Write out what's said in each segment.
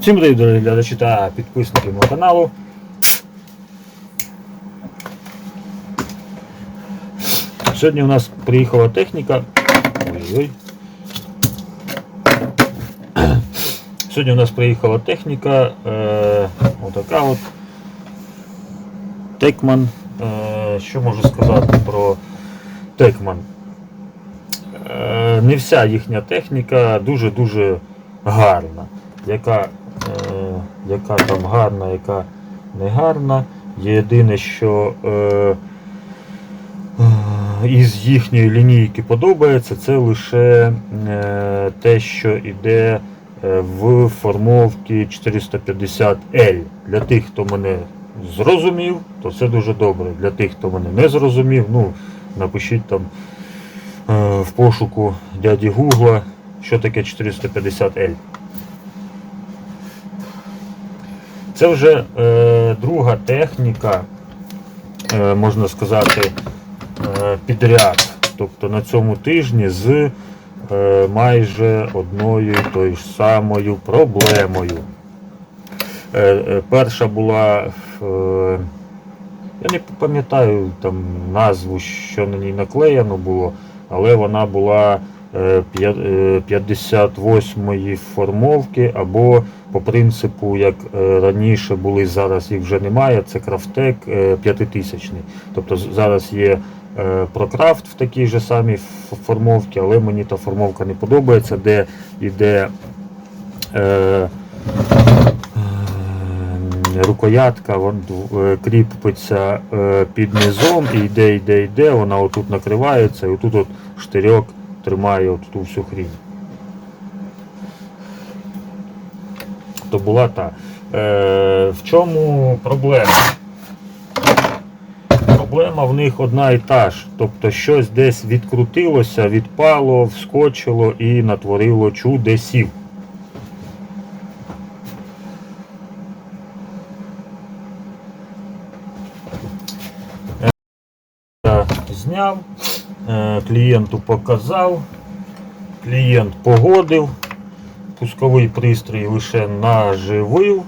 Всім привіт, дорогі глядачі та підписники мого каналу. Сьогодні у нас приїхала техніка. Ой-ой. Сьогодні у нас приїхала техніка. Е, отака от. Текман. Е, що можу сказати про Текман? Е, не вся їхня техніка дуже-дуже гарна. Яка, яка там гарна, яка не гарна. Єдине, що е, е, із їхньої лінійки подобається, це лише е, те, що йде е, в формовці 450L. Для тих, хто мене зрозумів, то це дуже добре. Для тих, хто мене не зрозумів, ну, напишіть там е, в пошуку дяді Гугла, що таке 450L. Це вже е, друга техніка, е, можна сказати, е, підряд. Тобто на цьому тижні з е, майже одною тою ж самою проблемою. Е, е, перша була, е, я не пам'ятаю там назву, що на ній наклеєно було, але вона була е, е, 58-ї формовки або по принципу, як е, раніше були, зараз їх вже немає, це Крафтек 5000. Тобто зараз є е, Прокрафт в такій же самій формовці, але мені та формовка не подобається, де йде е, е, рукоятка, вон, е, кріпиться е, під низом і йде, йде, йде, вона отут накривається і отут от штирьок тримає от ту всю хрінь. То була та. Е, в чому проблема? Проблема в них одна і та ж. Тобто щось десь відкрутилося, відпало, вскочило і натворило чудесів. Е, Зняв, е, клієнту показав, клієнт погодив пусковий пристрій лише наживив,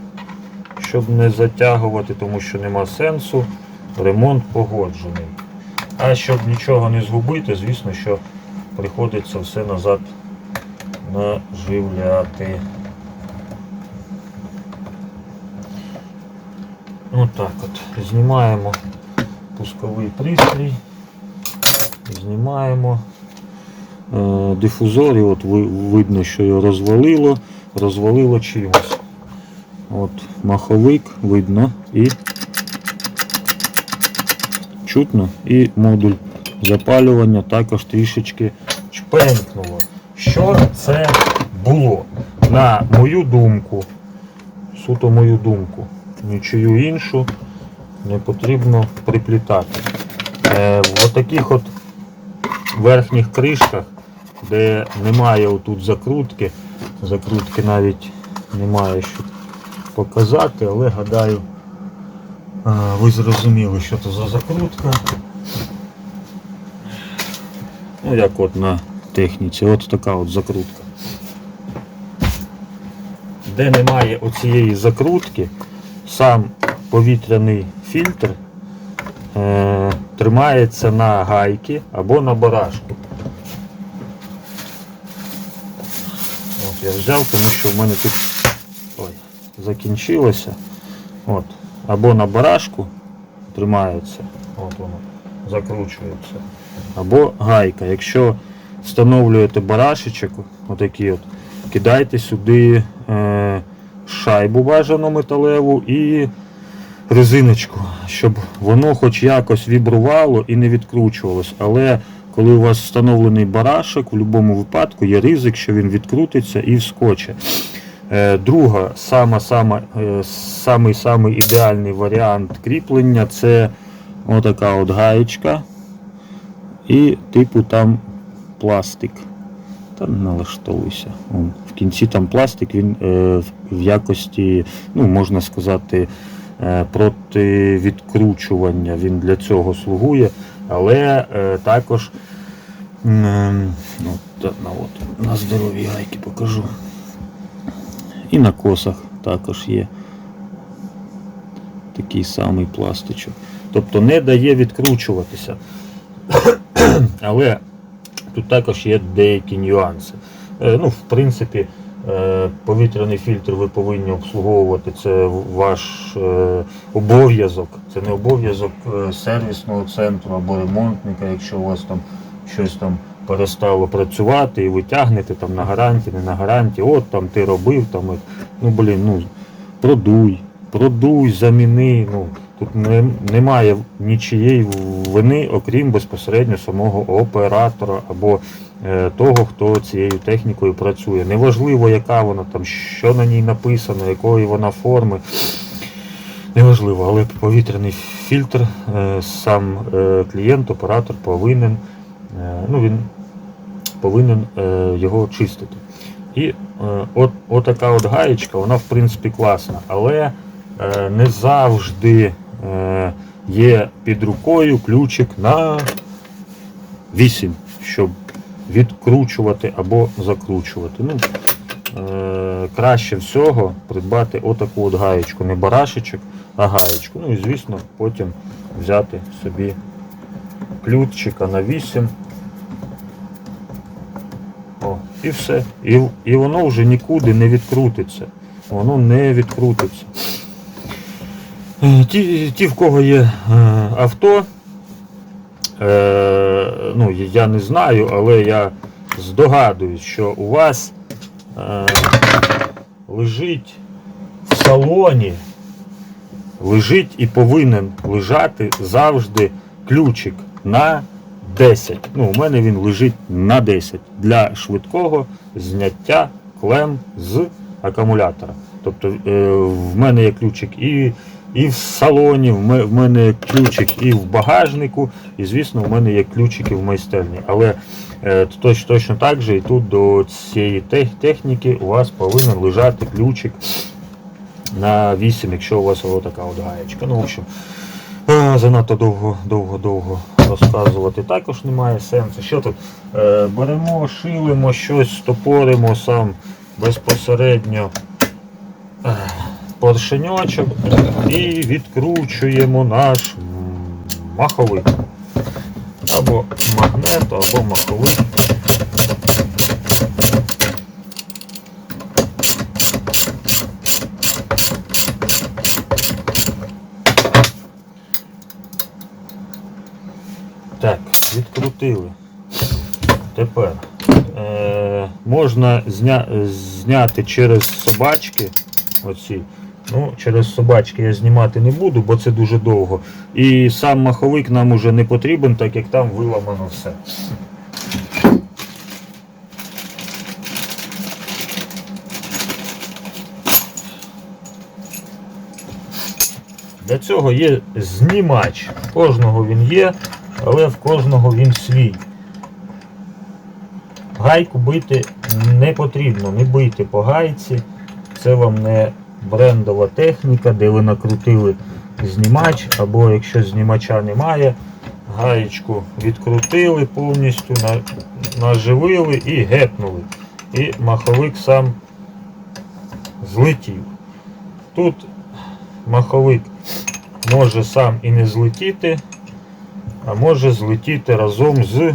щоб не затягувати, тому що нема сенсу. Ремонт погоджений. А щоб нічого не згубити, звісно, що приходиться все назад наживляти. Отак от. Знімаємо пусковий пристрій. Знімаємо. Е, дифузорі, от видно, що його розвалило, розвалило чимось. От маховик видно і чутно, і модуль запалювання також трішечки чпенькнуло. Що це було? На мою думку, суто мою думку, нічию іншу не потрібно приплітати. Е, в отаких от верхніх кришках, де немає отут закрутки, закрутки навіть немає що показати, але гадаю, ви зрозуміли, що це за закрутка. Ну, як от на техніці, от така от закрутка. Де немає оцієї закрутки, сам повітряний фільтр е, тримається на гайки або на барашку. Я взяв, тому що в мене тут ой, закінчилося. От, або на барашку тримається, от воно закручується, або гайка. Якщо встановлюєте барашечок, отакий от, кидайте сюди е, шайбу бажану металеву і резиночку, щоб воно хоч якось вібрувало і не відкручувалось. Але коли у вас встановлений барашок, в будь-якому випадку є ризик, що він відкрутиться і вскоче. Е, Друга, сама, сама, е, ідеальний варіант кріплення це отака от гаєчка і типу там пластик. Та налаштовуйся. В кінці там пластик, він е, в- якості, ну можна сказати, проти відкручування. Він для цього слугує, але е, також м, ну, та, на, от, на здорові гайки покажу. І на косах також є такий самий пластичок. Тобто не дає відкручуватися. Але тут також є деякі нюанси. Е, Ну, в принципі, е, повітряний фільтр ви повинні обслуговувати. Це ваш е, обов'язок. Це не обов'язок е, сервісного центру або ремонтника, якщо у вас там щось там перестало працювати і ви тягнете там на гарантії, не на гарантії, от там ти робив, там, ну блін, ну продуй, продуй, заміни. Ну, тут не, немає нічієї вини, окрім безпосередньо самого оператора або е, того, хто цією технікою працює. Неважливо, яка вона там, що на ній написано, якої вона форми. Неважливо, але повітряний фільтр, е, сам е, клієнт, оператор повинен, е, ну він повинен е, його чистити. І е, от, отака от гаєчка, вона в принципі класна, але е, не завжди е, є під рукою ключик на 8, щоб відкручувати або закручувати. Ну, е, краще всього придбати отаку от гаєчку, не барашечок, а гаєчку. Ну і звісно, потім взяти собі ключика на 8. О, і все. І, і воно вже нікуди не відкрутиться. Воно не відкрутиться. Е, Ті, ті в кого є е, авто, е, ну, я не знаю, але я здогадуюсь, що у вас е, лежить в салоні, лежить і повинен лежати завжди ключик на 10. Ну, у мене він лежить на 10 для швидкого зняття клем з акумулятора. Тобто е, в мене є ключик і, і в салоні, в мене ключик і в багажнику, і звісно, в мене є ключики в майстерні. Але е, точ, точно так же і тут до цієї техніки у вас повинен лежати ключик на 8, якщо у вас така от гаєчка. Ну, в общем, е, занадто довго, довго, довго розказувати також немає сенсу. Що тут? Е, беремо, шилимо щось, стопоримо сам безпосередньо поршеньочок і відкручуємо наш маховик. Або магнет, або маховик. Так, відкрутили. Тепер е, можна зня, зняти через собачки. Оці. Ну, через собачки я знімати не буду, бо це дуже довго. І сам маховик нам уже не потрібен, так як там виламано все. Для цього є знімач. Кожного він є, але в кожного він свій. Гайку бити не потрібно, не бийте по гайці. Це вам не брендова техніка, де ви накрутили знімач, або якщо знімача немає, гаєчку відкрутили повністю, наживили і гепнули. І маховик сам злетів. Тут маховик може сам і не злетіти, а може злетіти разом з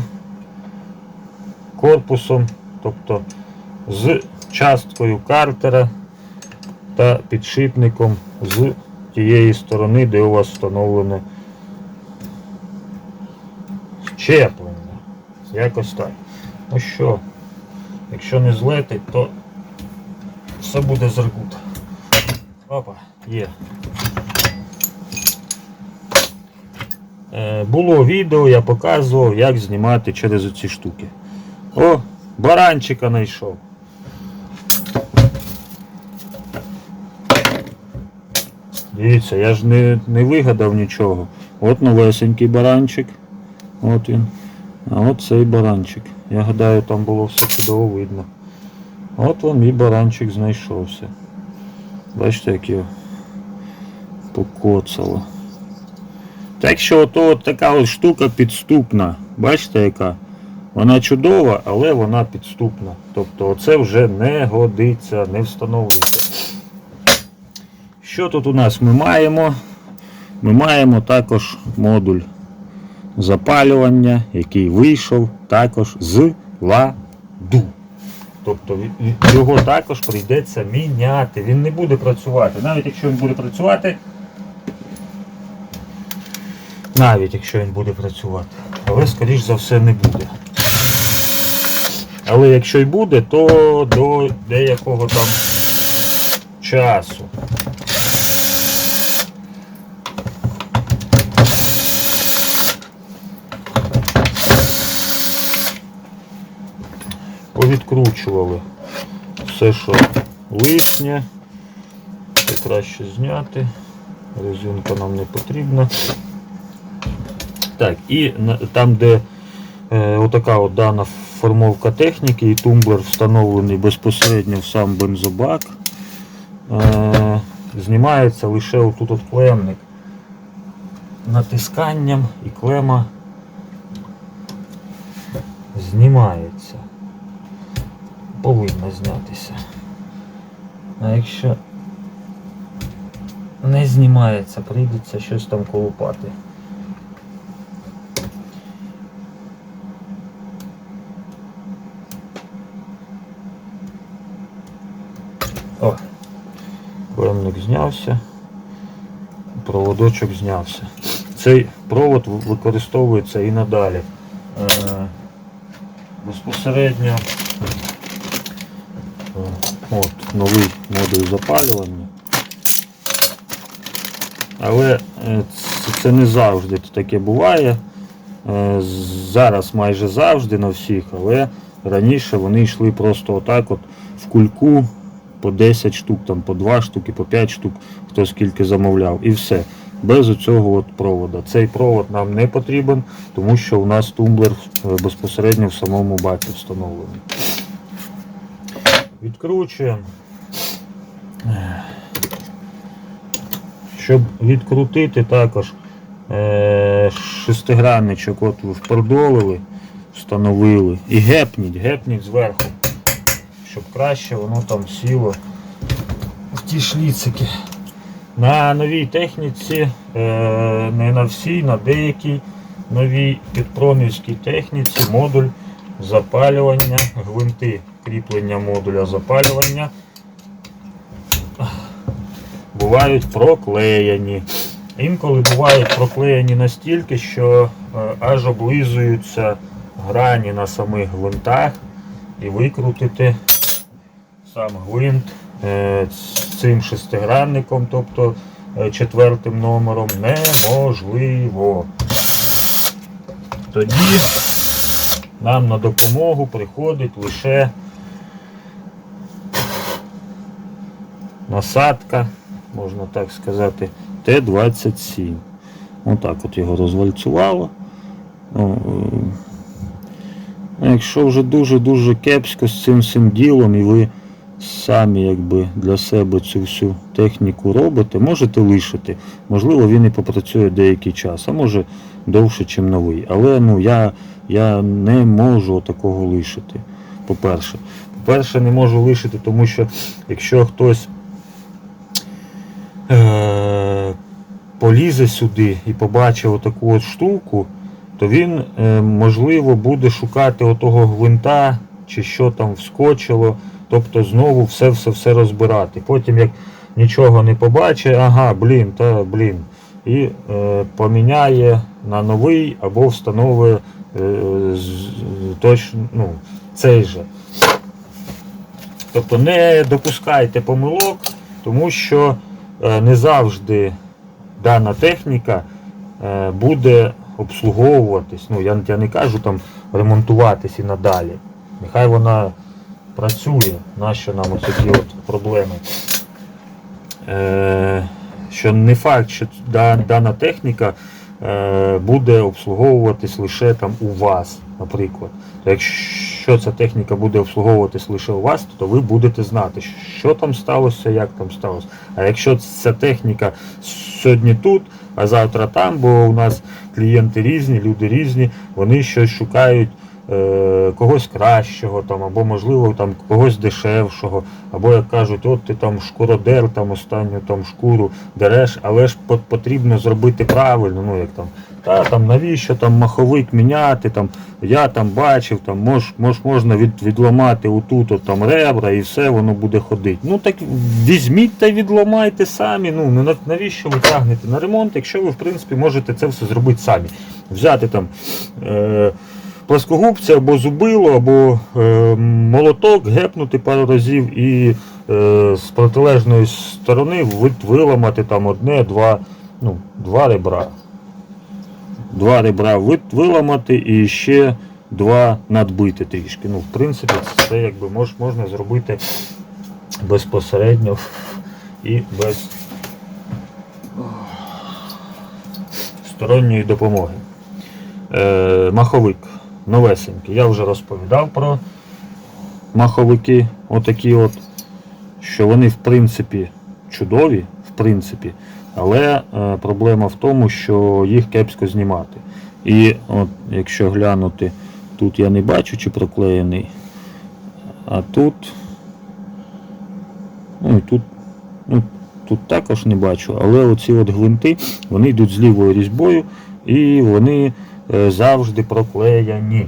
корпусом, тобто з часткою картера та підшипником з тієї сторони, де у вас встановлене щеплення. Якось так. Ну що, якщо не злетить, то все буде зергут. Опа, є. Е, Було відео, я показував, як знімати через оці штуки. О, баранчика знайшов. Дивіться, я ж не, не вигадав нічого. От новесенький баранчик. От він. А от цей баранчик. Я гадаю, там було все чудово видно. От вам мій баранчик знайшовся. Бачите, як його покоцало. Так що ото от така от штука підступна. Бачите яка? Вона чудова, але вона підступна. Тобто це вже не годиться, не встановлюється. Що тут у нас ми маємо? Ми маємо також модуль запалювання, який вийшов також з ладу. Тобто його також прийдеться міняти. Він не буде працювати. Навіть якщо він буде працювати. Навіть якщо він буде працювати. Але скоріш за все не буде. Але якщо й буде, то до деякого там часу. Повідкручували все, що лишнє. Це краще зняти. Резинка нам не потрібна. Так, і там, де е, отака от дана формовка техніки і тумблер встановлений безпосередньо в сам бензобак, е, знімається лише отут от клемник натисканням і клема знімається. Повинна знятися. А якщо не знімається, прийдеться щось там колупати. О, клемник знявся, проводочок знявся. Цей провод використовується і надалі. Е, безпосередньо от, новий модуль запалювання. Але е, це, не завжди таке буває. Е, Зараз майже завжди на всіх, але раніше вони йшли просто отак от в кульку по 10 штук, там, по 2 штуки, по 5 штук, хто скільки замовляв. І все. Без оцього от провода. Цей провод нам не потрібен, тому що у нас тумблер е, безпосередньо в самому бакі встановлений. Відкручуємо. Щоб відкрутити також е, шестигранничок от ви впродолили, встановили і гепніть, гепніть зверху, щоб краще воно там сіло в ті шліцики. На новій техніці, е, не на всій, на деякій новій підпромівській техніці модуль запалювання, гвинти кріплення модуля запалювання бувають проклеєні. Інколи бувають проклеєні настільки, що е, аж облизуються грані на самих гвинтах і викрутити сам гвинт е, цим шестигранником, тобто е, четвертим номером, неможливо. Тоді нам на допомогу приходить лише насадка, можна так сказати, Т-27. Отак от його розвальцювало. О, е, а Якщо вже дуже-дуже кепсько з цим всім ділом і ви самі якби для себе цю всю техніку робите, можете лишити. Можливо, він і попрацює деякий час, а може довше, ніж новий. Але ну, я, я не можу такого лишити. По-перше. По-перше, не можу лишити, тому що якщо хтось е- полізе сюди і побачив отаку от штуку, то він, е, можливо, буде шукати отого гвинта, чи що там вскочило, тобто знову все-все-все розбирати. Потім, як нічого не побачить, ага, блін, та блін. І е, поміняє на новий або встановить е, точно ну, цей же. Тобто не допускайте помилок, тому що не завжди дана техніка е, буде обслуговуватись. Ну, я, я не кажу там ремонтуватись і надалі. Нехай вона працює, нащо нам такі от проблеми. Е, що не факт, що да- дана техніка е, буде обслуговуватись лише там у вас, наприклад. То якщо ця техніка буде обслуговуватись лише у вас, то ви будете знати, що там сталося, як там сталося. А якщо ця техніка сьогодні тут, а завтра там, бо у нас клієнти різні, люди різні, вони щось шукають е, когось кращого, там, або можливо там когось дешевшого, або як кажуть, от ти там шкуродер, там останню там шкуру дереш, але ж потрібно зробити правильно, ну як там, та там навіщо там маховик міняти, там я там бачив, там мож, мож, можна від, відламати отут от, там ребра і все, воно буде ходити. Ну так візьміть та відламайте самі. Ну ну, навіщо ви тягнете на ремонт, якщо ви в принципі можете це все зробити самі. Взяти там. Е, Плоскогубця або зубило, або е, молоток, гепнути пару разів і е, з протилежної сторони ви- виламати там одне, два, ну, два ребра. Два ребра виламати і ще два надбити трішки. Ну, в принципі, це якби мож, можна зробити безпосередньо і без сторонньої допомоги. Е, маховик новесенький. Я вже розповідав про маховики, отакі от, що вони в принципі чудові, в принципі, але е, проблема в тому, що їх кепсько знімати. І от, якщо глянути, тут я не бачу, чи проклеєний, а тут, ну і тут, ну, тут також не бачу, але оці от гвинти, вони йдуть з лівою різьбою і вони е, завжди проклеяні.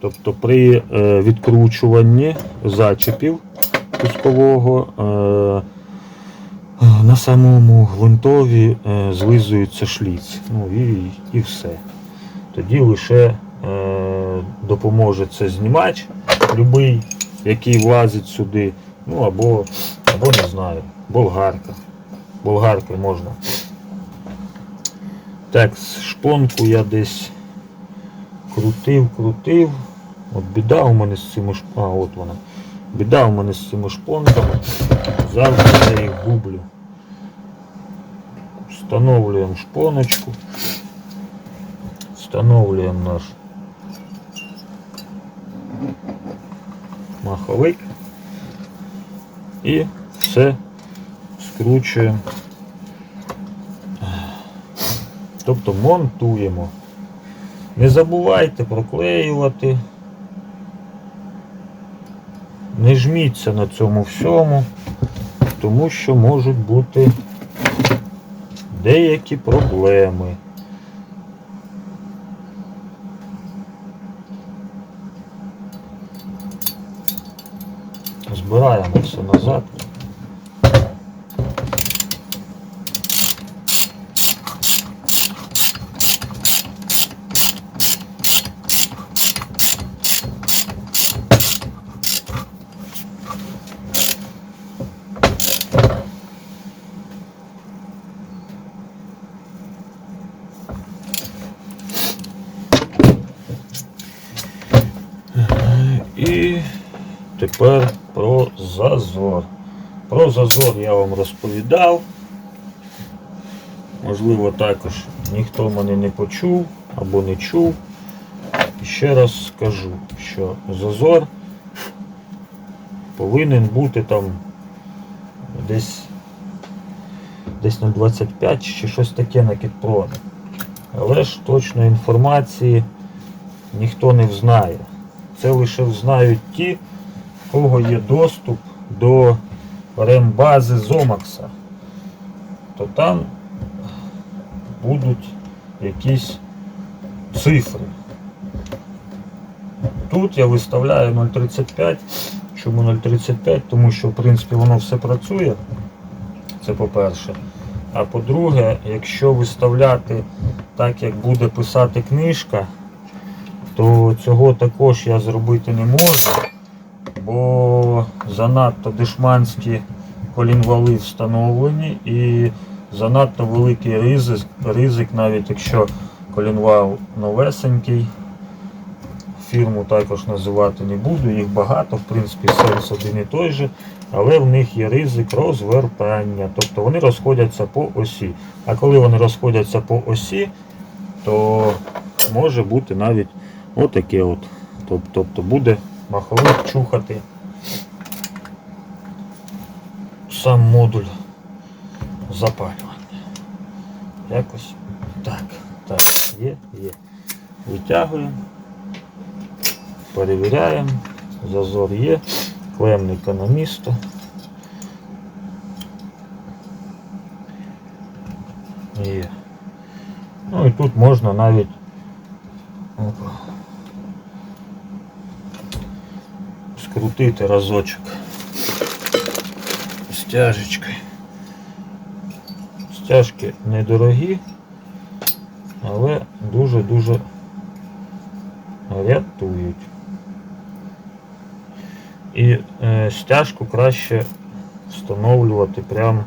Тобто при е, відкручуванні зачепів пускового на самому гвинтові е, злизується шліц. Ну і, і все. Тоді лише е, допоможе це знімач, любий, який влазить сюди, ну або, або не знаю, болгарка. Болгаркою можна. Так, шпонку я десь крутив, крутив. От біда у мене з цими шпонками. А, от вона. Біда у мене з цими шпонками. Завжди я їх гублю. Встановлюємо шпоночку. Встановлюємо наш маховик і все скручуємо. Тобто монтуємо. Не забувайте проклеювати. Не жміться на цьому всьому, тому що можуть бути деякі проблеми. Збираємо все назад. І тепер про зазор. Про зазор я вам розповідав. Можливо, також ніхто мене не почув або не чув. Ще раз скажу, що зазор повинен бути там десь десь на 25 чи щось таке на кітпроні. Але ж точної інформації ніхто не взнає. Це лише знають ті, в кого є доступ до рембази Зомакса. То там будуть якісь цифри. Тут я виставляю 0,35. Чому 0,35? Тому що в принципі воно все працює. Це по-перше. А по-друге, якщо виставляти так, як буде писати книжка, то цього також я зробити не можу, бо занадто дешманські колінвали встановлені і занадто великий ризик, ризик навіть якщо колінвал новесенький. Фірму також називати не буду, їх багато, в принципі, сенс один і той же, але в них є ризик розвертання, тобто вони розходяться по осі. А коли вони розходяться по осі, то може бути навіть отаке от. Тоб- Тобто буде маховик чухати сам модуль запалювання. Якось так. Так, є, є. Витягуємо. Перевіряємо. Зазор є. Клемника на місто. Є. Ну і тут можна навіть скрутити разочок стяжечкою. Стяжки недорогі, але дуже-дуже рятують. І е, стяжку краще встановлювати прямо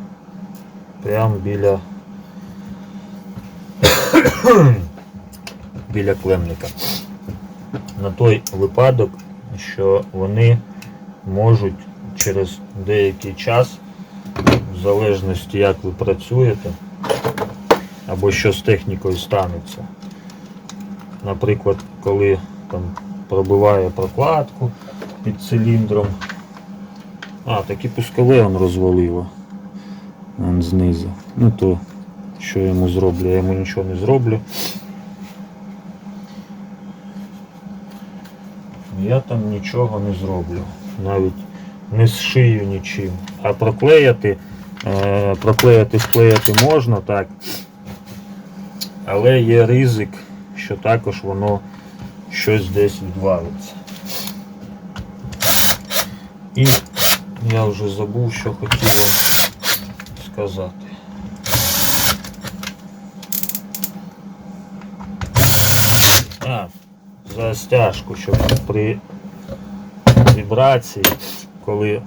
прям біля біля клемника. На той випадок, що вони можуть через деякий час, в залежності як ви працюєте, або що з технікою станеться. Наприклад, коли там пробиває прокладку під циліндром. А, так і пускове он розвалило. Знизу. Ну то що я йому зроблю? Я йому нічого не зроблю. Я там нічого не зроблю. Навіть не зшию нічим. А проклеяти, е, проклеяти, вклеяти можна так. Але є ризик, що також воно щось десь відвалиться. І я вже забув, що хотів сказати. А, за стяжку, щоб при вібрації, коли е,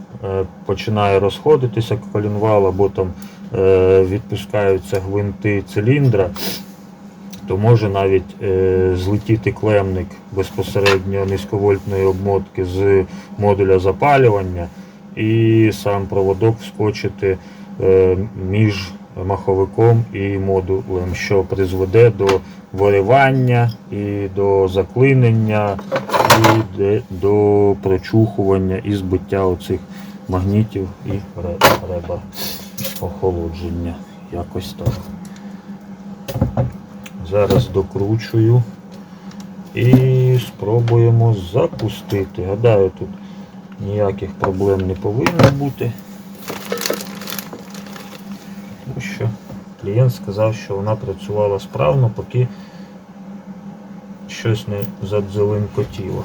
починає розходитися колінвал або там е, відпускаються гвинти циліндра, то може навіть е, злетіти клемник безпосередньо низьковольтної обмотки з модуля запалювання і сам проводок вскочити між маховиком і модулем, що призведе до виривання і до заклинення, і до прочухування і збиття оцих магнітів і ре- ребер охолодження. Якось так. Зараз докручую і спробуємо запустити. Гадаю, тут ніяких проблем не повинно бути. Тому що клієнт сказав, що вона працювала справно, поки щось не задзеленкотіло.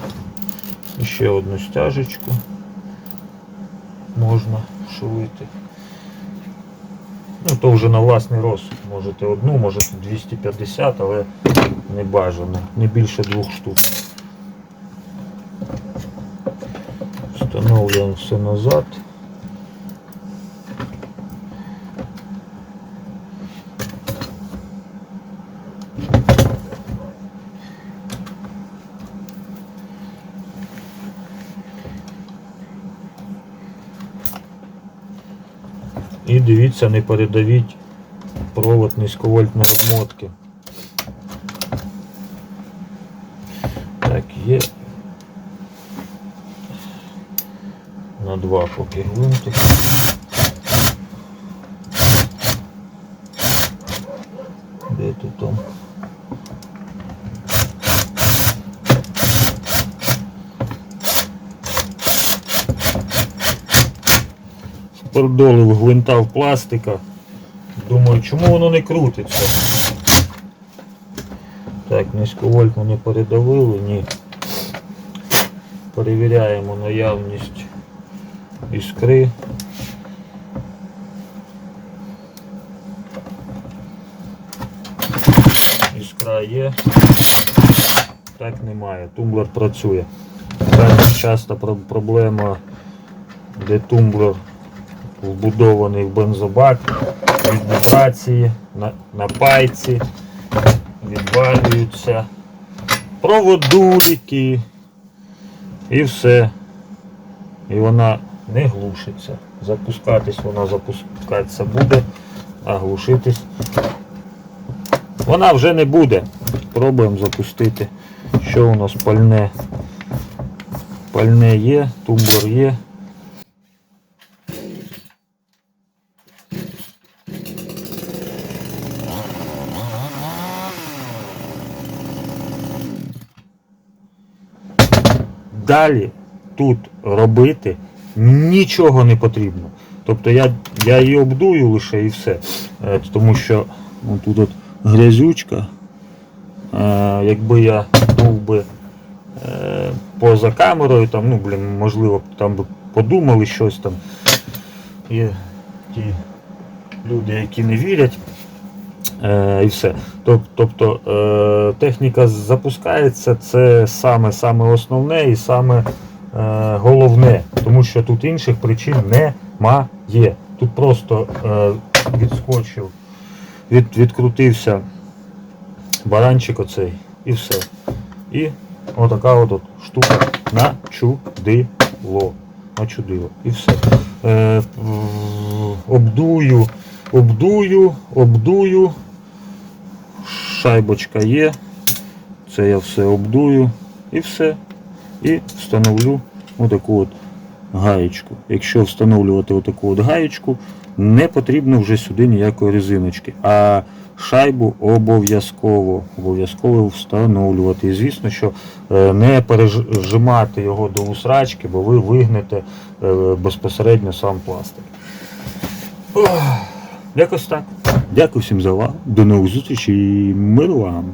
І ще одну стяжечку можна шилити. Ну, то вже на власний розсуд. Можете одну, можете 250, але не бажано. Не більше двох штук. Встановлюємо все назад. Дивіться, не передавіть провод низьковольтної обмотки. Так, є. На два поки гвинтик. Де тут там? Продолив гвинта в пластика. Думаю, чому воно не крутиться? Так, низьковольтно не передавили, ні. Перевіряємо наявність іскри. Іскра є. Так немає. Тумблер працює. Така часто проблема, де тумблер вбудований в бензобак від вібрації на, на пайці відвалюються проводуліки і все. І вона не глушиться. Запускатись вона запускатися буде, а глушитись вона вже не буде. Пробуємо запустити. Що у нас пальне? Пальне є, тумблер є. Далі тут робити нічого не потрібно. Тобто я, я її обдую лише і все. Е, Тому що ну, тут от грязючка. Е, Якби я був би е, поза камерою, там, ну, блін, можливо, там би подумали щось там. Є ті люди, які не вірять. Е, і все. Тоб- Тобто е, техніка запускається, це саме, саме основне і саме е, головне, тому що тут інших причин немає. Тут просто відскочив, від, відкрутився баранчик оцей і все. І отака от, штука начудило. Начудило. І все. Обдую, обдую, обдую. Шайбочка є. Це я все обдую і все. І встановлю отаку от гаєчку. Якщо встановлювати отаку от гаєчку, не потрібно вже сюди ніякої резиночки. А шайбу обов'язково обов'язково встановлювати. І звісно, що е, не пережимати його до усрачки, бо ви вигнете е, безпосередньо сам пластик. Якось так. Дякую всім за увагу. До нових зустрічей. Миру вам.